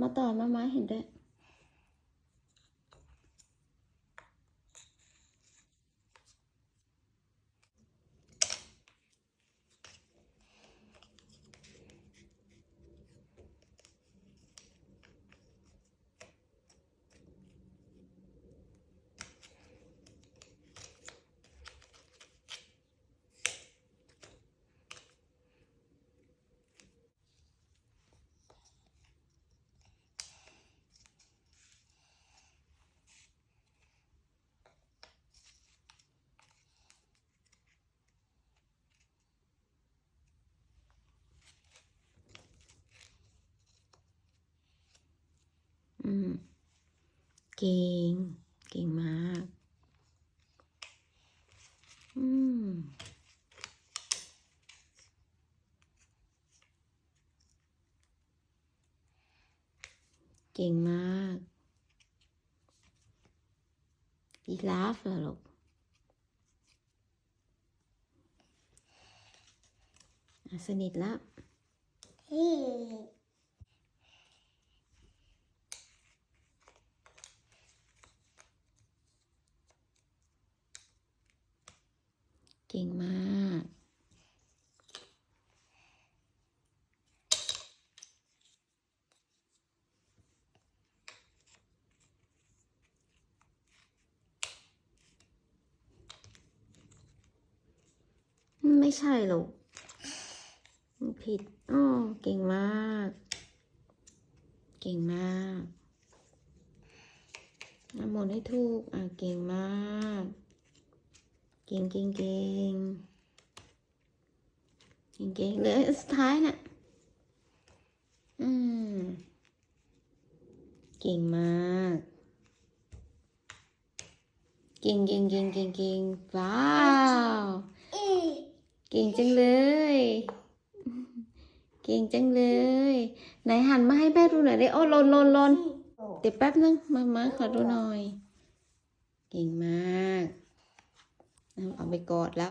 มาต่อมามาเห็นด้วย อืม เก่ง เก่งมาก อืม เก่งมากยีราฟเหรอลูกสนิทแล้ว เก่งมากไม่ใช่หรอกมันผิดอ๋อเก่งมาก เก่งมากน้ำมนต์ให้ถูก อะ เก่งมาก เก่งเก่งเก่งเก่งเก่งเหลยสุดท้ายน่ะอืม เก่งมาก เก่งเก่งเก่งเก่งเก่งว้าว เก่งจังเลย เก่งจังเลย ไหนหันมาให้แม่ดูหน่อยได้โอ้ลนลนลนเดี๋ยวแป๊บนึง มามาขอดูหน่อย เก่งมาก เอาไปกอดแล้ว